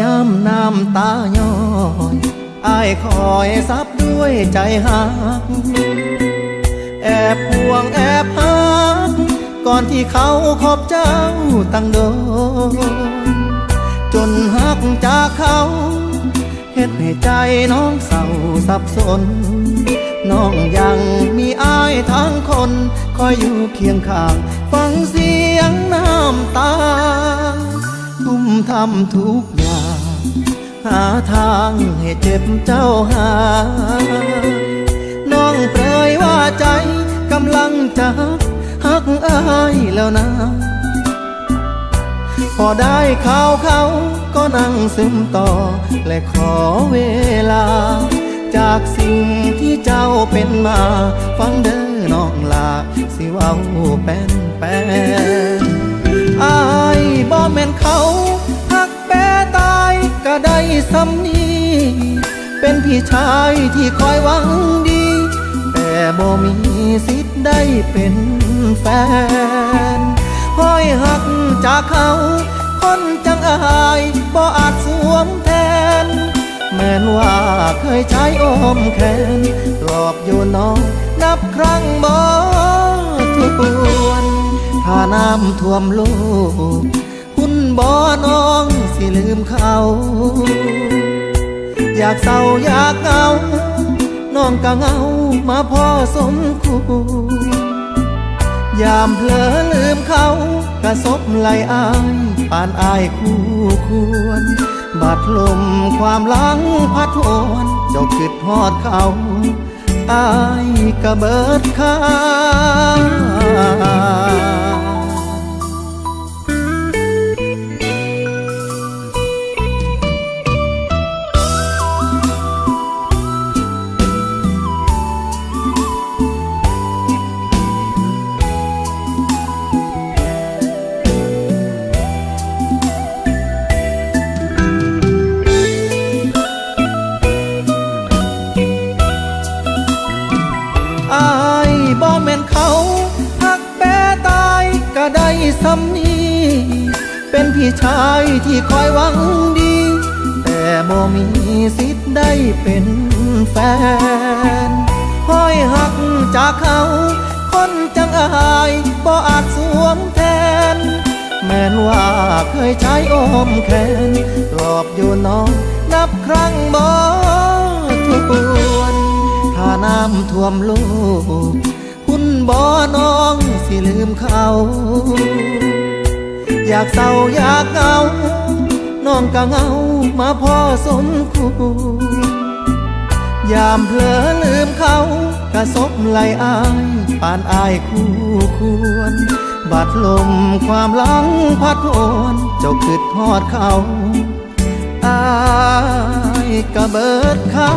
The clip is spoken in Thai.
ย้ำตาย้อยอายคอยซับด้วยใจหัก แอบห่วงแอบหัก ก่อนที่เขาคบเจ้าตั้งโดนจนหักจากเขาเฮ็ดให้ใจน้องเศร้าสับสน น้องยังมีอายทั้งคน คอยอยู่เคียงข้าง ฟังเสียงน้ำตา ทุ่มทำทุก หาทางให้เจ็บเจ้าหา น้องเปรยว่าใจกำลังจะหักอายแล้วนะ พอได้ข่าวเขาก็นั่งซึมต่อ และขอเวลา จากสิ่งที่เจ้าเป็นมา ฟังเด้อน้องลา สิเว้าเป็นแปนอายบ่แม่นเขา ซ้ำนี้ เป็นพี่ชายที่คอยหวังดี แต่บ่มีสิทธิ์ได้เป็นแฟนห้อยหักจากเขา คนจังอายบ่อาจสวมแทน แม้นว่าเคยใช้โอมแขนปลอบอยู่น้องนับครั้งบ่ทวนถ้าน้ำท่วมโลก บ่น้องสิลืมเขา อยากเศร้าอยากเหงา น้องก็เหงามาพอสมควรยามเผลอลืมเขากระซบไหลอายปานอายคู่ควรบาดลมความหลังพัดโวนเจ้าคิดฮอดเขาอายกระเบิดคา ได้ซ้ำนีเป็นพี่ชายที่คอยหวังดี แต่บ่มีสิทธิ์ได้เป็นแฟนห้อยหักจากเขา คนจังอายบ่อาจสวมแทน แม้นว่าเคยใช้อมแขนปลอบอยู่น้องนับครั้งบ่ทวนถ้าน้ำท่วมโลก สิลืมเขา อยากเศร้าอยากเงา น้องก็เงามาพ่อสมควรยามเผลอลืมเขากระซบไหลอายปานอายคู่ควรบาดลมความหลังพัดโอนเจ้าคิดทอดเขา อายกระเบิดค่า